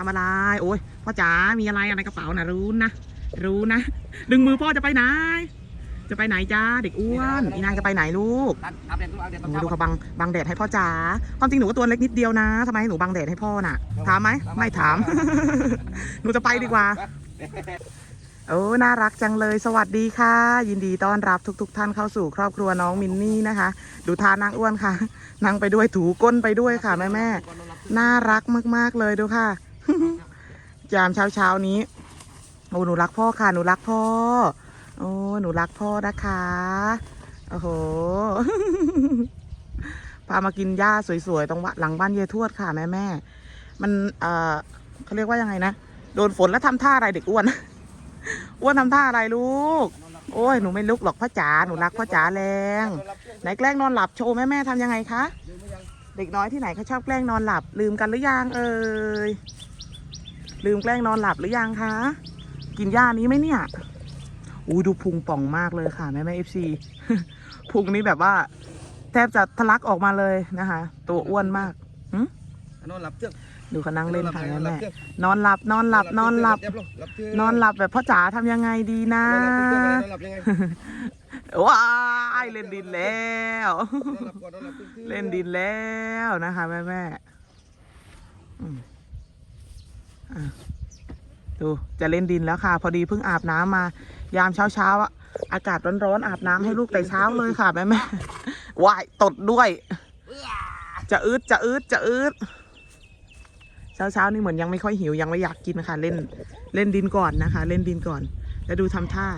ทำอะไร โอ้ยพ่อจ๋า มีอะไรอะไรกระเป๋านะรู้นะ รู้นะ ดึงมือพ่อจะไปไหน จะไปไหนจ้า เด็กอ้วน อีนางจะไปไหนลูกตัดอัปเดตตัวอัปเดตตอนโอ้เช้าดูเขาบังบังแดดให้พ่อจ๋า ความจริงหนูก็ตัวเล็กนิดเดียวนะทำไมหนูบังแดดให้พ่อน่ะ ถามไหม ไม่ถาม หนูจะไปดีกว่าโอ้ น่ารักจังเลย สวัสดีค่ะ ยินดีต้อนรับทุกๆท่านเข้าสู่ครอบครัวน้องมินนี่นะคะ ดูท่านางอ้วนค่ะนั่งไปด้วยถูก้นไปด้วยค่ะแม่แม่ๆน่ารักมากๆเลยดูค่ะ ยามเช้าเช้านี้โอ้หนูรักพ่อค่ะ หนูรักพ่อ โอ้หนูรักพ่อนะคะ โอ้โห พามากินหญ้าสวยๆตรงหลังบ้านเยาทวดค่ะแม่แม่ มันเอ่อเขาเรียกว่ายังไงนะ โดนฝนแล้วทำท่าอะไรเด็กอ้วน อ้วนทำท่าอะไรลูก โอ้ยหนูไม่ลุกหรอกพ่อจ๋า หนูรักพ่อจ๋าแรงไหนแกล้งนอนหลับโชว์แม่แม่ทำยังไงคะ เด็กน้อยที่ไหนเขาชอบแกล้งนอนหลับลืมกันหรือยังเอ่ย ลืมแกล้งนอนหลับหรือยังคะ กินหญ้านี้ไหมเนี่ย อู้ดูพุงป่องมากเลยค่ะแม่แม่เอฟซีพุงนี้แบบว่า แทบจะทะลักออกมาเลยนะคะ ตัวอ้วนมากนอนหลับเตื้องดูเขานั่งเล่นค่ะแม่แม่เตื้องนอนหลับนอนหลับนอนหลับหลับเตื้องนอนหลับแบบพ่อจ๋าทำยังไงดีนะนอนหลับยังไงว้ายเล่นดินแล้วนอนหลับก่อนนอนหลับตื้องเล่นดินแล้วนะคะแม่แม่อืมอะ ดูจะเล่นดินแล้วค่ะ พอดีเพิ่งอาบน้ำมายามเช้าเช้าๆอะอากาศร้อนๆอาบน้ำให้ลูกแต่เช้าเลยค่ะแม่แม่ว่ายตดด้วย จะอืดจะอืดจะอืดเช้าเช้าๆนี่เหมือนยังไม่ค่อยหิวยังไม่อยากกินค่ะเล่นเล่นดินก่อนนะคะ เล่นดินก่อนแล้วดูทำท่า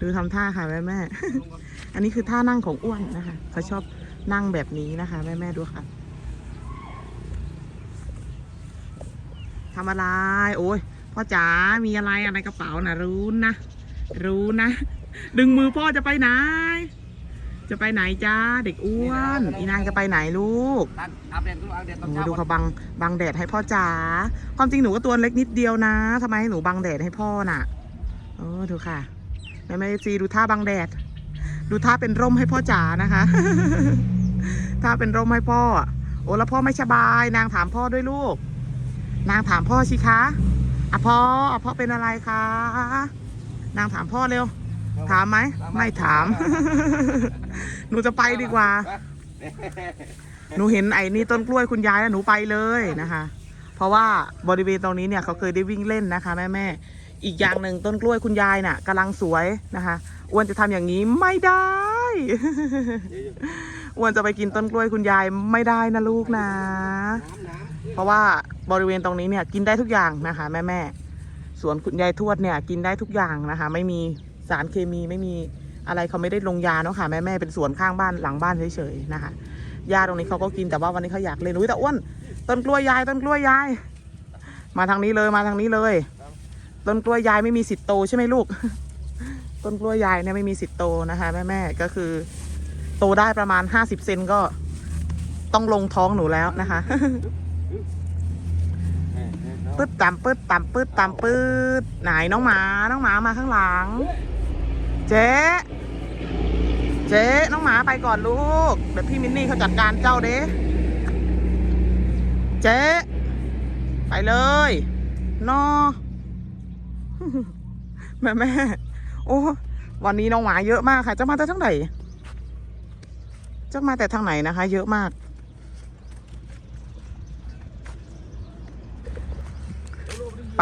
ดูทำท่าค่ะแม่แม่อันนี้คือท่านั่งของอ้วนนะคะเขาชอบนั่งแบบนี้นะคะแม่แม่ดูค่ะ ทำอะไร โอ้ยพ่อจ๋ามีอะไรอะไรกระเป๋านะรู้นะ รู้นะ ดึงมือพ่อจะไปไหน จะไปไหนจ้าเด็กอ้วนอีนางจะไปไหนลูกตัดอัปเดตตัวอัปเดตตอนโอ้เช้าดูเขาบังบังแดดให้พ่อจ๋าความจริงหนูก็ตัวเล็กนิดเดียวนะทำไมให้หนูบังแดดให้พ่อน่ะโอ้ดูค่ะแม่แม่ซีดูท่าบังแดด ดูท่าเป็นร่มให้พ่อจ๋านะคะท่าเป็นร่มให้พ่อ โอ้แล้วพ่อไม่สบาย นางถามพ่อด้วยลูก นางถามพ่อสิคะอะพ่ออะพ่อเป็นอะไรคะ นางถามพ่อเร็ว ถามไหม ไม่ถาม หนูจะไปดีกว่า หนูเห็นไอ้นี่ต้นกล้วยคุณยายแล้วหนูไปเลยนะคะ เพราะว่าบริเวณตรงนี้เนี่ยเขาเคยได้วิ่งเล่นนะคะแม่แม่ๆอีกอย่างหนึ่งต้นกล้วยคุณยายน่ะกำลังสวยนะคะอ้วนจะทำอย่างนี้ไม่ได้อ้วนจะไปกินต้นกล้วยคุณยายไม่ได้นะลูกนะ เพราะว่าบริเวณตรงนี้เนี่ยกินได้ทุกอย่างนะคะ แม่แม่สวนคุณยายทวดเนี่ยกินได้ทุกอย่างนะคะ ไม่มีสารเคมีไม่มีอะไรเขาไม่ได้ลงยาเนาะค่ะแม่แม่เป็นสวนข้างบ้านหลังบ้านเฉยๆนะคะยาตรงนี้เขาก็กินแต่ว่าวันนี้เขาอยากเล่นอุ้ยแต่อ้วนต้นกล้วยยายต้นกล้วยยาย มาทางนี้เลยมาทางนี้เลยต้นกล้วยยายไม่มีสิทธิ์โตใช่ไหมลูก ต้นกล้วยยายเนี่ยไม่มีสิทธิ์โตนะคะ แม่แม่ก็คือ โตได้ประมาณห้าสิบเซนก็ต้องลงท้องหนูแล้วนะคะ ปืดตามปืดตามปืดตามปืดไหนน้องหมา น้องหมามาข้างหลัง เจ๊เจ๊น้องหมาไปก่อนลูกเดี๋ยวพี่มินนี่เขาจัดการเจ้าเด้เจ๊ไปเลยนอแม่แม่โอ้วันนี้น้องหมาเยอะมากค่ะ จะมาแต่ทางไหนจะมาแต่ทางไหนนะคะ เยอะมาก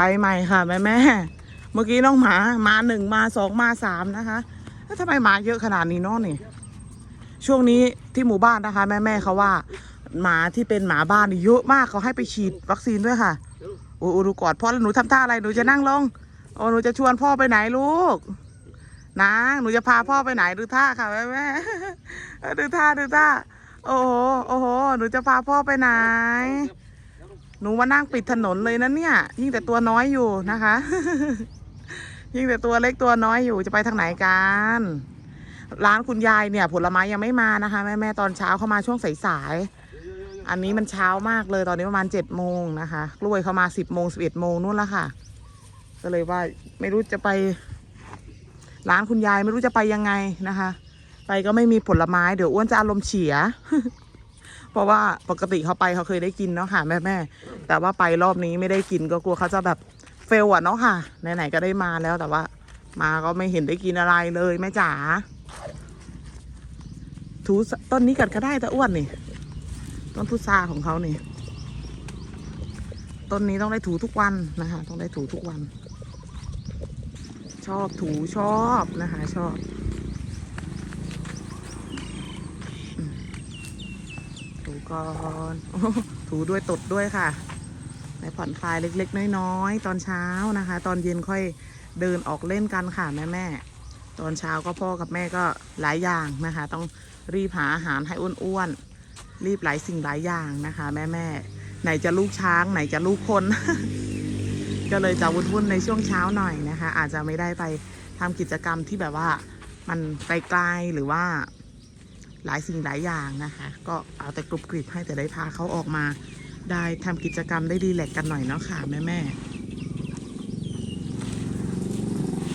ไปใหม่ค่ะแม่แม่เมื่อกี้น้องหมามาหนึ่งมาสองมาสามนะคะแล้วทำไมหมาเยอะขนาดนี้เนาะนี่ ช่วงนี้ที่หมู่บ้านนะคะ แม่แม่เขาว่า หมาที่เป็นหมาบ้านนี่เยอะมากเขาให้ไปฉีดวัคซีนด้วยค่ะโอ้โอ้ดูกอดพ่อแล้วหนูทำท่าอะไรหนูจะนั่งลงโอ้หนูจะชวนพ่อไปไหนลูกนะหนูจะพาพ่อไปไหนดูท่าค่ะแม่แม่ดูท่าดูท่าโอ้โหโอ้โหหนูจะพาพ่อไปไหน หนูมานั่งปิดถนนเลยนะเนี่ย ยิ่งแต่ตัวน้อยอยู่นะคะ ยิ่งแต่ตัวเล็กตัวน้อยอยู่จะไปทางไหนกันร้านคุณยายเนี่ย ผลไม้ยังไม่มานะคะแม่แม่ตอนเช้าเข้ามาช่วงสายๆอันนี้มันเช้ามากเลยตอนนี้ประมาณเจ็ดโมงนะคะกล้วยเข้ามาสิบโมงสิบเอ็ดโมงนู่นละค่ะ ก็เลยว่าไม่รู้จะไป ร้านคุณยายไม่รู้จะไปยังไงนะคะ ไปก็ไม่มีผลไม้เดี๋ยวอ้วนจะอารมณ์เสีย ราะว่าปกติเขาไปเขาเคยได้กินเนาะค่ะแม่แม่แต่ว่าไปรอบนี้ไม่ได้กินก็กลัวเขาจะแบบเฟลอะเนาะค่ะไหนๆก็ได้มาแล้วแต่ว่า มาก็ไม่เห็นได้กินอะไรเลยแม่จ๋าถูต้นนี้กัดก็ได้แต่อ้วนนี่ต้นพุทราของเขานี่ต้นนี้ต้องได้ถูทุกวันนะคะ ต้องได้ถูทุกวัน ชอบถูชอบนะคะ ชอบอืมถู ก่อนถูด้วยตดด้วยค่ะในผ่อนคลายเล็ก ๆ น้อยๆตอนเช้านะคะ ตอนเย็นค่อยเดินออกเล่นกันค่ะแม่แม่ตอนเช้าก็พ่อกับแม่ก็หลายอย่างนะคะ ต้องรีบหาอาหารให้อ้วนๆรีบหลายสิ่งหลายอย่างนะคะ แม่แม่ไหนจะลูกช้างไหนจะลูกคน ก็เลยจะวุ่นๆในช่วงเช้าหน่อยนะคะ อาจจะไม่ได้ไปทำกิจกรรมที่แบบว่ามันไกลๆหรือว่า หลายสิ่งหลายอย่างนะคะ ก็เอาแต่กรุบกริบให้แต่ได้พาเขาออกมา ได้ทำกิจกรรมได้ดีแลกกันหน่อยเนาะค่ะแม่แม่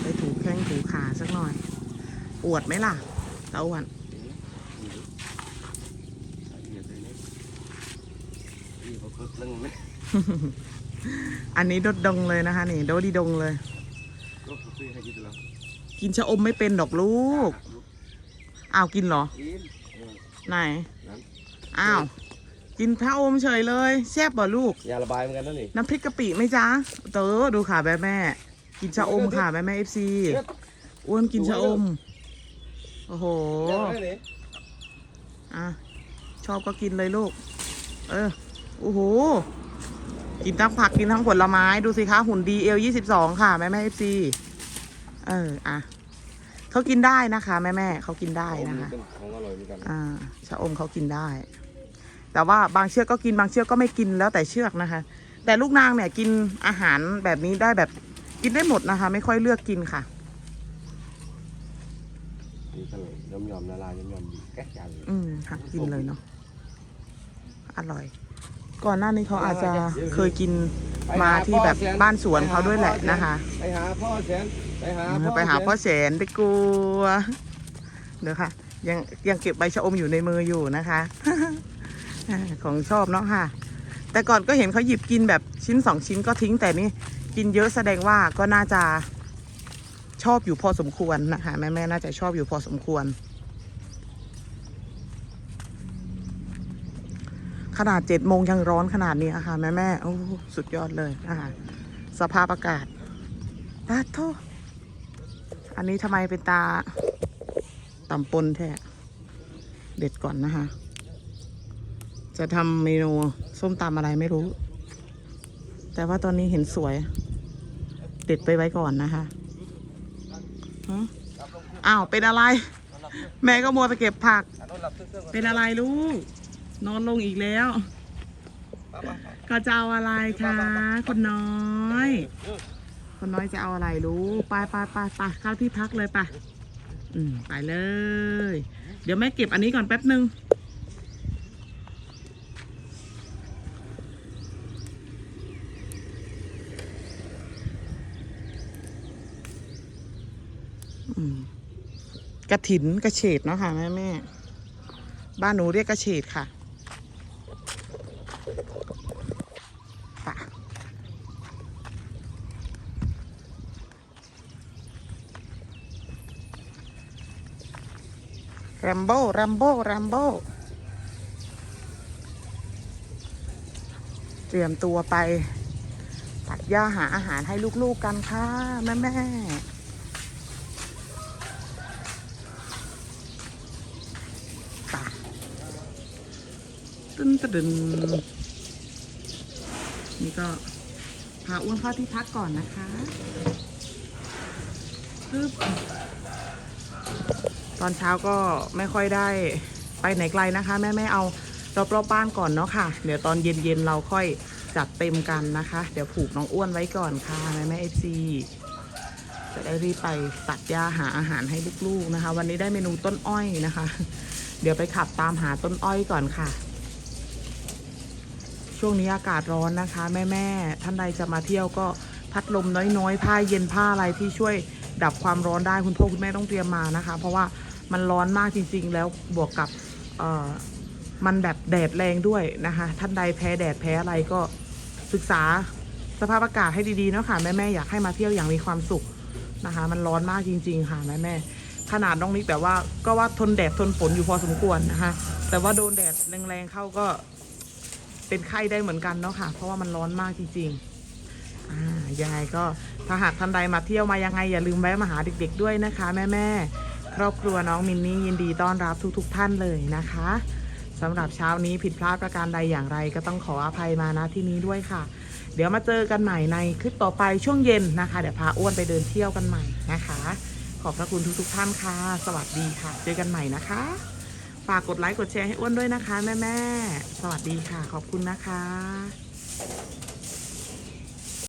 ได้ถูแข้งถูขาสักหน่อย อวดไหมล่ะตาอ้วนนี่เขาคึกเรื่องไหมอันนี้ดดดงเลยนะคะนี่โดดีดงเลย กินชะอมไม่เป็นดอกลูก อ้าว กินเหรอ ไหนนั้นอ้าว กินพระอมเฉยเลย แซ่บบ่ลูก ยาระบายเหมือนกันนั่นนี่ น้ำพริกกะปิไหมจ๊ะ เต๋อดูค่ะแม่แม่ กินชะอมค่ะแม่แม่เอฟซีอ้วนกินชะอม โอ้โหยาอะไรนี่อะ ชอบก็กินเลยลูก เออ โอ้โห กินทั้งผักกินทั้งผลไม้ดูสิคะหุ่นดีเอลยี่สิบสองค่ะแม่แม่เอฟซีเออ อะ เขากินได้นะคะ แม่แม่เขากินได้นะคะเป็นของอร่อยเหมือนกันอ่าชะอมเขากินได้ แต่ว่าบางเชือกก็กินบางเชือกก็ไม่กินแล้วแต่เชือกนะคะ แต่ลูกนางเนี่ยกินอาหารแบบนี้ได้แบบกินได้หมดนะคะ ไม่ค่อยเลือกกินค่ะนี่ก็เลยยอมยอมๆละลายยอมยอมๆดีแก๊กยันอืมค่ะกินเลยเนาะอร่อย ก่อนหน้านี้เขาอาจจะเคยกินมาที่แบบบ้านสวนเขาด้วยแหละนะคะ ไปหาพ่อแสนไปหาเออไปหาพ่อแสนไปกลัวเดี๋ยวค่ะ ยังยังเก็บใบชะอมอยู่ในมืออยู่นะคะอ่าของชอบเนาะค่ะ แต่ก่อนก็เห็นเขาหยิบกินแบบชิ้นสองชิ้นก็ทิ้งแต่นี่กินเยอะแสดงว่าก็น่าจะชอบอยู่พอสมควรนะคะแม่แม่ๆน่าจะชอบอยู่พอสมควร ขนาดเจ็ดโมงยังร้อนขนาดนี้อะค่ะ แม่แม่โอ้สุดยอดเลยนะคะสภาพอากาศปาโทอันนี้ทำไมเป็นตาต่ำปนแท้เด็ดก่อนนะคะ จะทำเมนูส้มตำอะไรไม่รู้ แต่ว่าตอนนี้เห็นสวย เด็ดไปไว้ก่อนนะคะอ้าว เป็นอะไร แม่ก็มัวแต่เก็บผักเครื่องๆก่อนเป็นอะไรลูก นอนลงอีกแล้วไปไปไปก็จะเอาอะไรคะ คนน้อย คนน้อยจะเอาอะไรลูกไปไปไปไปเข้าที่พักเลยไปอืมไปเลย เดี๋ยวแม่เก็บอันนี้ก่อนแป๊บนึงอืมกระถินกระเฉดเนาะค่ะแม่แม่ บ้านหนูเรียกกระเฉดค่ะ แรมโบ้แรมโบ้แรมโบ้เตรียมตัวไป ตัดหญ้าหาอาหารให้ลูกๆกันค่ะ แม่แม่ๆป่ะตึ้นตะดึนนี่ก็พาอ้วนเข้าที่พักก่อนนะคะปึ๊บ อนเช้าก็ไม่ค่อยได้ไปไหนไกลนะคะ แม่แม่เอารอบๆบ้านก่อนเนาะค่ะ เดี๋ยวตอนเย็นๆเราค่อยจัดเต็มกันนะคะ เดี๋ยวผูกน้องอ้วนไว้ก่อนค่ะแม่แม่เอฟซีจะได้รีบไปตัดหญ้าหาอาหารให้ลูกๆนะคะ วันนี้ได้เมนูต้นอ้อยนะคะ เดี๋ยวไปขับตามหาต้นอ้อยก่อนค่ะ ช่วงนี้อากาศร้อนนะคะ แม่แม่ๆท่านใดจะมาเที่ยวก็พัดลมน้อยๆผ้าเย็นผ้าอะไรที่ช่วยดับความร้อนได้คุณพ่อคุณแม่ต้องเตรียมมานะคะ เพราะว่า มันร้อนมากจริง ๆ แล้วบวกกับมันแบบแดดแรงด้วยนะคะ ท่านใดแพ้แดดแพ้อะไรก็ศึกษาสภาพอากาศให้ดีๆเนาะค่ะแม่ๆอยากให้มาเที่ยวอย่างมีความสุขนะคะ มันร้อนมากจริง ๆ ค่ะแม่ๆขนาดน้องนิกแบบว่าก็ว่าทนแดดทนฝนอยู่พอสมควรนะคะ แต่ว่าโดนแดดแรงๆเข้าก็เป็นไข้ได้เหมือนกันเนาะค่ะ เพราะว่ามันร้อนมากจริงๆอ่ายังไงก็ถ้าหากท่านใดมาเที่ยวมายังไงอย่าลืมแวะมาหาเด็ก ๆ ด้วยนะคะ แม่ๆ ครอบครัวน้องมินนี่ยินดีต้อนรับทุกๆท่านเลยนะคะสำหรับเช้านี้ผิดพลาดประการใดอย่างไรก็ต้องขออภัยมาณที่นี้ด้วยค่ะ เดี๋ยวมาเจอกันใหม่ในคลิปต่อไปช่วงเย็นนะคะ เดี๋ยวพาอ้วนไปเดินเที่ยวกันใหม่นะคะ ขอบพระคุณทุกๆท่านค่ะ สวัสดีค่ะ เจอกันใหม่นะคะ ฝากกดไลค์กดแชร์ให้อ้วนด้วยนะคะแม่ๆสวัสดีค่ะ ขอบคุณนะคะ